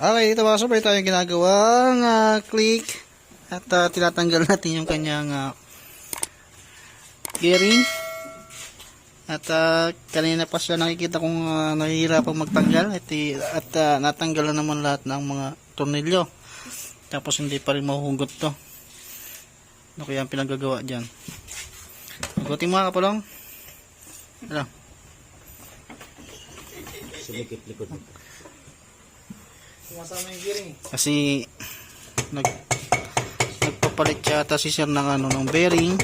Okay, ito mga sabay tayong ginagawang ah, click at ah, tinatanggal natin yung kanyang ah, bearing. At ah, kanina pa siya nakikita kong uh, nahihirapang magtanggal at, i- at ah, natanggal na naman lahat ng mga tornilyo. Tapos hindi pa rin mahuhugot to. Ano kaya ang pinagagawa dyan? Hugutin mo nga kapalong. Ano? Sumasama yung gearing. Kasi nag nagpapalit yata si sir ng ano ng bearing.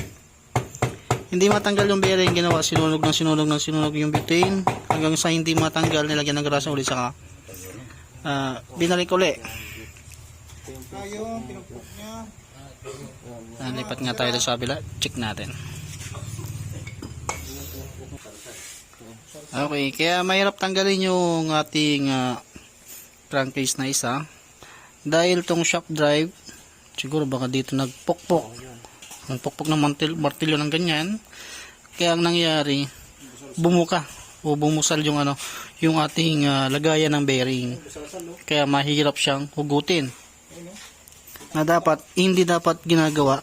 Hindi matanggal yung bearing, ginawa sinunog ng sinunog ng sinunog yung butane hanggang sa hindi matanggal nilagyan ng grasa ulit saka ah binalik uli. Tayo, pinupok niya. Ah, lipat nga tayo sa kabila. Check natin. Okay, kaya mahirap tanggalin yung ating ah, crankcase na isa. Dahil tong shock drive, siguro baka dito nagpokpok. Nagpokpok ng martil, martilyo ng ganyan. Kaya ang nangyari, bumuka o bumusal yung ano, yung ating ah, lagayan ng bearing. Kaya mahirap siyang hugutin na dapat hindi dapat ginagawa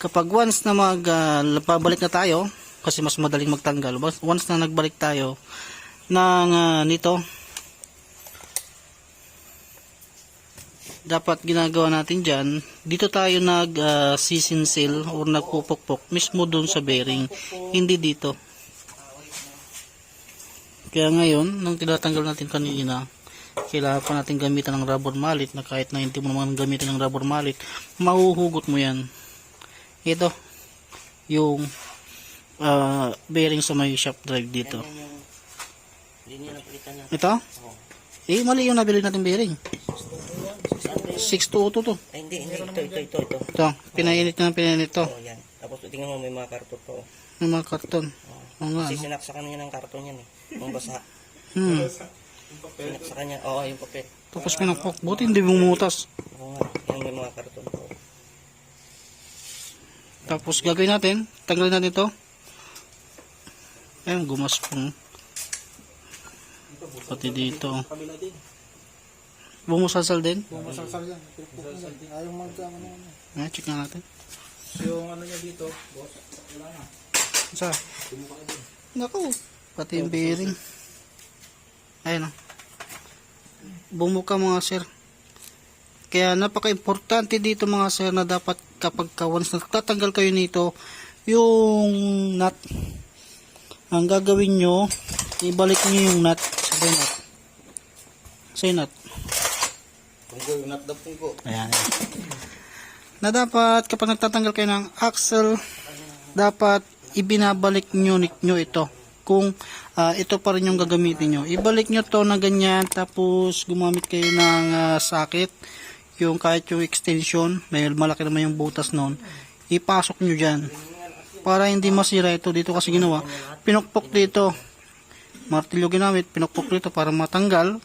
kapag once na mag ah, pabalik na tayo kasi mas madaling magtanggal Once- na nagbalik tayo ng ah, nito dapat ginagawa natin dyan dito tayo nag uh, sisinsil or nagpupukpok mismo doon sa bearing hindi dito. Kaya ngayon nung tinatanggal natin kanina kailangan pa natin gamitan ng rubber mallet na kahit na hindi mo naman gamitin ng rubber mallet mahuhugot mo yan. Ito yung ah, bearing sa may shaft drive dito. Ito? Eh mali yung nabili natin bearing 622 to Ay, hindi, hindi. Ito, ito, ito, ito. ito pinainit na pinainit to Oh, yan. Tapos tingnan mo, may mga karton to. may mga karton Oo nga, Kasi ano? sinaksakan niya ng karton yan eh. Yung basa. hmm. Sinaksakan niya. Oo, yung papel. tapos pinakpok buti hindi bumutas Oo nga. Yan may mga karton to. Tapos gagawin natin, tanggalin natin ito. Ayan, gumaspong. Pati dito. Kabila din. Bumusalsal din. Bumasalsal yan. Pinupok niya. Ayaw mag ano, ano. Ayan, check na natin. Yung ano niya dito, boss. Wala na. Sa? Naku, pati yung bearing. Ayan o. Bumuka mga sir. Kaya napaka-importante dito mga sir na dapat kapag ka once nagtatanggal kayo nito, yung nut, ang gagawin nyo, ibalik nyo yung nut sa nut. Sa nut. Punggo, yung not the punggo. Ayan. Na dapat kapag nagtatanggal kayo ng axle, dapat ibinabalik nyo, nyo ito. Kung ah, ito pa rin yung gagamitin nyo. Ibalik nyo to na ganyan, tapos gumamit kayo ng ah, socket. Yung kahit yung extension, may malaki naman yung butas nun. Ipasok nyo dyan. Para hindi masira ito dito kasi ginawa. Pinukpok dito. Martilyo ginamit, pinukpok dito para matanggal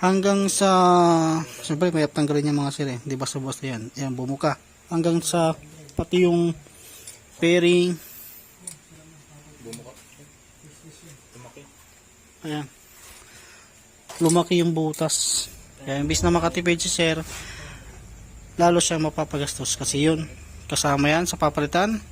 hanggang sa siyempre may tanggalin yung mga sir eh. Di basta basta yan. Yan, bumuka. Hanggang sa pati yung bearing. Ayan. Lumaki yung butas. Kaya imbis na makatipid si sir, lalo siya mapapagastos kasi yun. Kasama yan sa papalitan.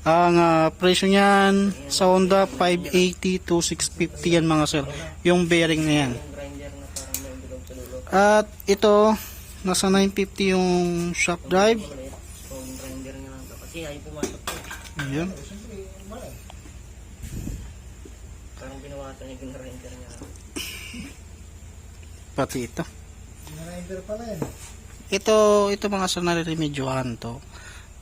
Ang ah, presyo niyan sa Honda 580 to 650 yan mga sir. Yung bearing na yan. Grinder na parang may bilog sa dulo. At ito, nasa 950 yung shock drive. Ayan. Parang binawatan niya yung grinder niya. Pati ito. Grinder pala yan. Ito, ito mga sir nare-remedyohan to.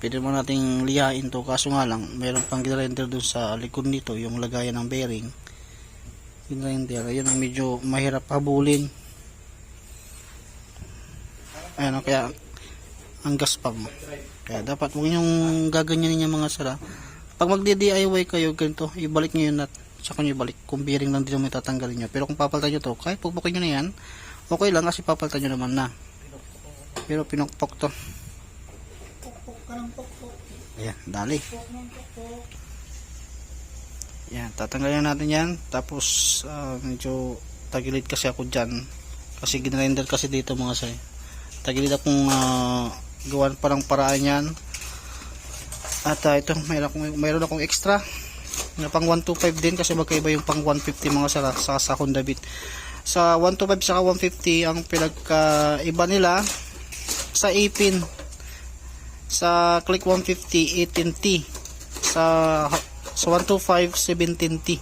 Pwede mo nating lihain to. Kaso nga lang, mayroon pang grinder dun sa likod nito, yung lagayan ng bearing. Yung grinder, ayun ang medyo mahirap habulin. Ayan, o, kaya ang gaspam. Kaya dapat huwag niyong gaganyanin yung mga sira. Pag magdi-DIY kayo, ganito, ibalik niyo yung nut. Saka niyo ibalik. Kung bearing lang din mo tatanggalin niyo. Pero kung papalitan niyo to, kahit pupukpukin niyo na yan, okay lang kasi papalitan niyo naman na. Pero pinukpok to. Pukpok ka ng pukpok. Ayan, dali. Yan, tatanggalin natin yan. Tapos, ah, medyo tagilid kasi ako dyan. Kasi ginrender kasi dito mga say. Tagilid akong uh, gawan parang paraan yan. At ah, ito, mayroon akong, mayroon akong extra na pang 125 din kasi magkaiba yung pang 150 mga sara sa, sa Honda Beat. Sa 125 saka 150 ang pinagkaiba nila sa 18 sa Click 150 18T sa sa 125 17T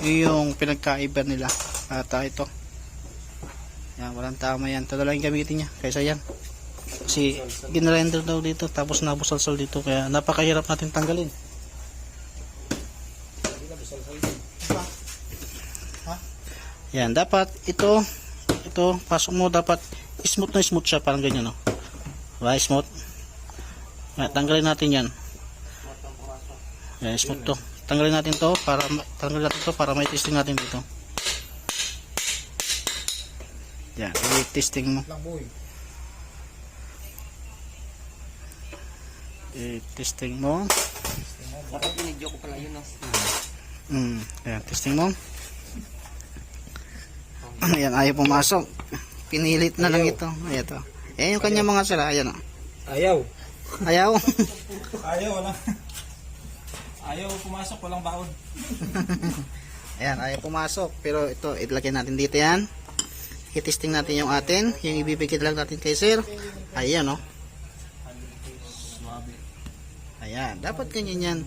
yun yung pinagkaiba nila at ah, ito yan walang tama yan. Ito lang gamitin niya kaysa yan. Kasi ginrender daw dito tapos nabusalsal dito kaya napakahirap natin tanggalin. Yan dapat ito ito pasok mo dapat smooth na smooth siya parang ganyan no? Right, smooth? Yan, tanggalin natin yan. Yan smooth to. Tanggalin natin to para tanggalin natin to para may testing natin dito yan i-testing mo i-testing mo Dapat binidyo ko pala yun, no? Mm, ayan, testing mo. Ayan, ayaw pumasok. Pinilit na lang ito. Ayan ito. Ayan yung kanya mga sira. Ayan o. Ayaw. Ayaw. Ayaw, wala. Ayaw pumasok, walang baon. Ayan, ayaw pumasok. Pero ito, ilagay natin dito yan. I-testing natin yung atin. Yung ibibigay lang natin kay sir. Ayan o. Ayan, dapat ganyan yan.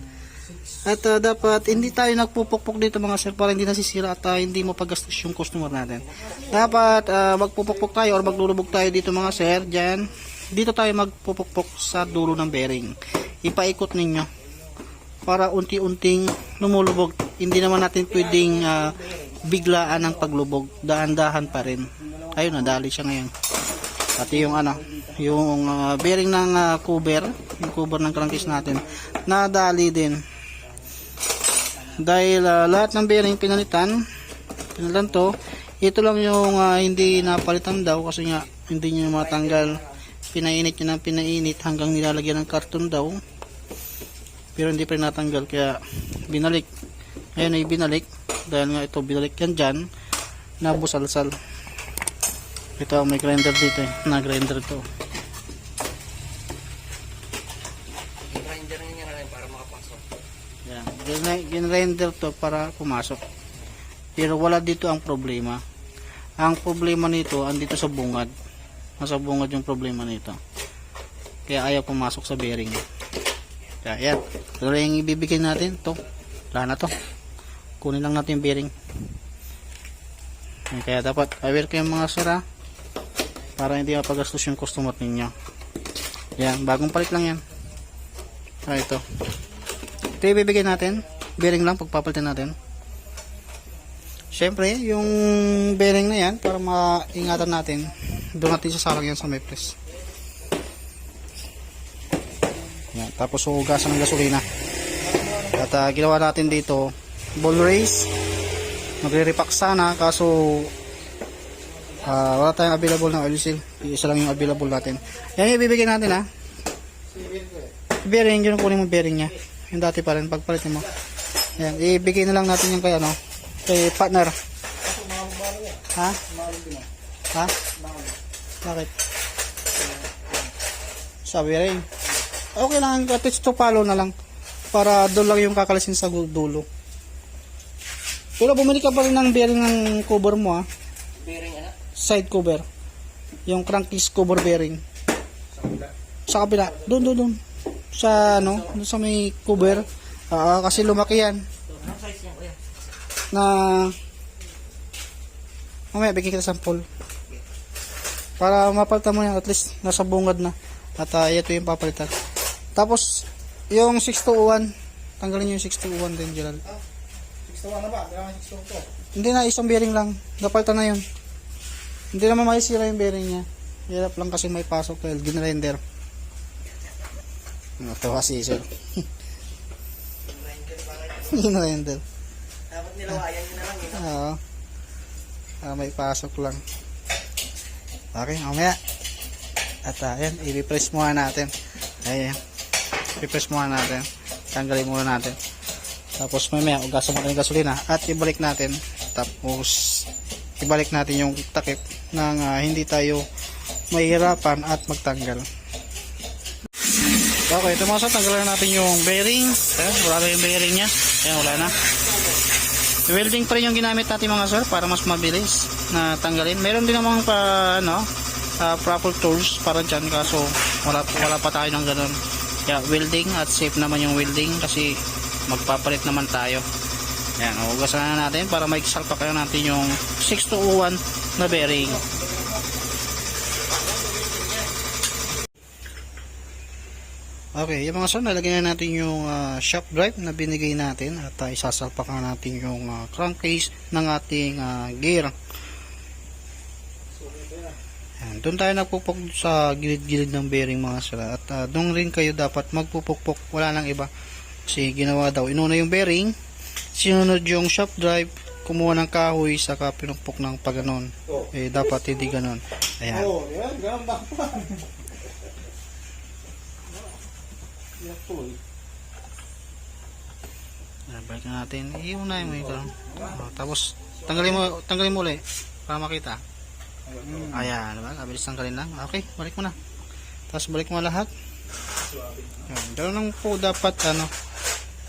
At ah, dapat hindi tayo nagpupukpok dito mga sir para hindi nasisira at ah, hindi mapagastos yung customer natin. Dapat ah, magpupukpok tayo or maglulubog tayo dito mga sir. Diyan. Dito tayo magpupukpok sa dulo ng bearing. Ipaikot ninyo para unti-unting lumulubog. Hindi naman natin pwedeng ah, biglaan ang paglubog. Daan-dahan pa rin. Ayun, nadali siya ngayon. Pati yung ano, yung ah, bearing ng ah, cover, yung cover ng crankcase natin, nadali din. Dahil ah, lahat ng bearing pinalitan, pinalitan to, ito lang yung ah, hindi napalitan daw kasi nga hindi niya matanggal. Pinainit niya ng pinainit hanggang nilalagyan ng karton daw. Pero hindi pa natanggal kaya binalik. Ayun ay binalik dahil nga ito binalik yan dyan nabusalsal. Ito may grinder dito eh. Na grinder to. Grinder niya nga para makapasok. Yan. Gin-render to para pumasok. Pero wala dito ang problema. Ang problema nito andito sa bungad. Nasa bungad yung problema nito. Kaya ayaw pumasok sa bearing. Kaya yan. Pero yung ibibigay natin, to. Wala na to. Kunin lang natin yung bearing. Yan, Kaya dapat aware kayo mga sira para hindi mapagastos yung customer ninyo. Yan, bagong palit lang yan. Ah, ito. Ito ibibigay natin. Bearing lang pagpapalitan natin. Siyempre, yung bearing na yan, para maingatan natin, doon natin sasarang yan sa may press. Yan, tapos hugasan ng gasolina. At ah, ginawa natin dito, ball race. Magre-repack sana, kaso ah, wala tayong available na oil seal. Isa lang yung available natin. Yan yung ibibigay natin ha. Bearing, yun kunin mo bearing niya. Yung dati pa rin, pagpalit mo. Yan, ibigay na lang natin yung kay ano, kay partner. Ha? Ha? Bakit? Sabi rin. Okay lang, at least to follow na lang. Para doon lang yung kakalisin sa dulo. Pero bumili ka pa rin ng bearing ng cover mo ha. Bearing, ano? Side cover. Yung crankcase cover bearing. Sa kabila. Doon, doon, doon. Sa ano, doon sa may cover. Ah, kasi lumaki yan. Anong size niya, kuya? na mamaya bigyan kita sample para mapalitan mo yan at least nasa bungad na at uh, ito yung papalitan tapos yung 621 tanggalin nyo yung 621 din Gerald 6 na ba? 6 to. hindi na isang bearing lang napalitan na yun hindi naman makisira yung bearing niya hirap lang kasi may pasok dahil ginrender ito kasi sir ginrender Dapat nilawayan niyo na lang, yun. Oo. Ah, may pasok lang. Okay, mamaya. At uh, ayan, i-refresh muna natin. Ayan. I-refresh muna natin. Tanggalin muna natin. Tapos mamaya, ugasan mo yung gasolina. At ibalik natin. Tapos, ibalik natin yung takip nang ah, hindi tayo mahirapan at magtanggal. Okay, ito mga sir, tanggalan na natin yung bearing. Ayan, wala na yung bearing niya. Ayan, wala na. Welding pa rin yung ginamit natin mga sir para mas mabilis na tanggalin. Meron din namang pa, ano, ah, proper tools para dyan kaso wala, wala pa tayo ng ganun. Kaya welding at safe naman yung welding kasi magpapalit naman tayo. Ayan, ugasan na natin para maiksal pa kayo natin yung 6201 na bearing. Okay, yung mga sir, nalagyan na natin yung ah, shock drive na binigay natin at uh, isasalpakan natin yung ah, crankcase ng ating ah, gear. Yan, doon tayo nagpupok sa gilid-gilid ng bearing mga sir at ah, doon rin kayo dapat magpupukpok, wala nang iba. Kasi ginawa daw, inuna yung bearing, sinunod yung shock drive, kumuha ng kahoy, saka pinukpok ng paganon. Oh. Eh, dapat hindi ganon. Ayan. Oh, yan, ganun ba? Yan to eh. Ah, balik na natin. Iunahin mo ito. Ah, tapos, tanggalin mo, tanggalin mo ulit para makita. Ayan, diba? Kabilis tanggalin lang. Okay, balik mo na. Tapos balik mo lahat. Ayan, ganun lang po dapat ano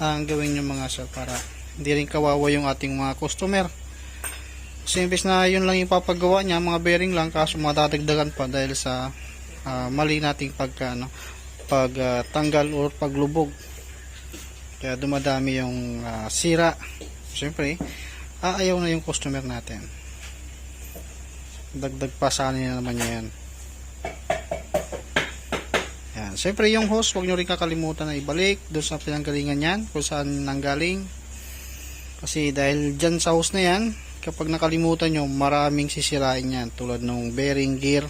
ang gawin yung mga sir para hindi rin kawawa yung ating mga customer. Kasi imbes na yun lang yung papagawa niya, mga bearing lang, kaso matadagdagan pa dahil sa ah, mali nating pagka, ano, pag ah, tanggal or paglubog. Kaya dumadami yung ah, sira. Siyempre, aayaw na yung customer natin. Dagdag pa sa kanila naman yan. Yan. Siyempre yung hose, huwag nyo rin kakalimutan na ibalik doon sa pinanggalingan yan, kung saan nanggaling. Kasi dahil dyan sa hose na yan, kapag nakalimutan nyo, maraming sisirain yan. Tulad ng bearing gear,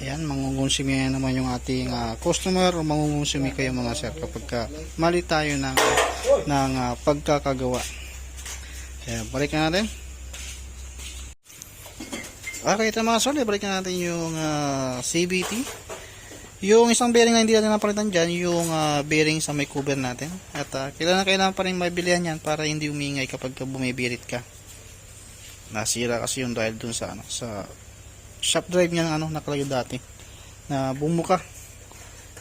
Ayan, mangungonsumi na naman yung ating ah, customer o mangungonsumi kayo mga sir kapag ka mali tayo ng, ng ah, pagkakagawa. Kaya balik na natin. Okay, ito mga sir, balik na natin yung ah, CBT. Yung isang bearing na hindi natin napalitan dyan, yung ah, bearing sa may cover natin. At uh, kailangan kailangan pa rin mabilihan yan para hindi umingay kapag ka bumibirit ka. Nasira kasi yung dahil dun sa ano, sa shop drive niya ano nakalagay dati na bumuka.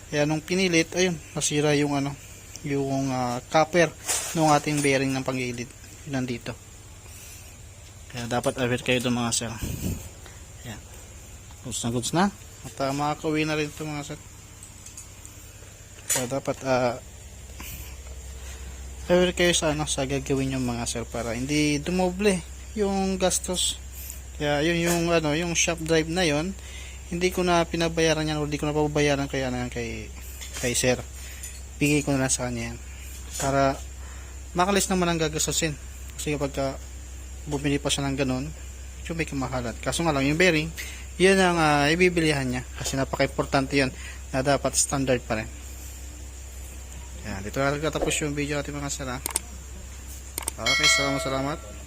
Kaya nung pinilit ayun nasira yung ano yung ah, copper ng ating bearing ng panggilid yun nandito. Kaya dapat aware kayo doon mga sir. Yan goods na goods na at uh, makakauwi na rin ito mga sir kaya dapat ah aware kayo sa ano sa gagawin yung mga sir para hindi dumoble yung gastos kaya yun yung ano, yung shop drive na yon hindi ko na pinabayaran yan o hindi ko na pababayaran kaya na yan kay kay sir. Bigay ko na lang sa kanya yan. Para makalis naman ang gagastusin. Kasi kapag ka bumili pa siya ng ganun, medyo may kamahalan. Kaso nga lang yung bearing, yun ang ah, ibibilihan niya. Kasi napaka-importante yun na dapat standard pa rin. Yan, dito na nagtatapos yung video natin mga sir. ha. Okay, salamat salamat.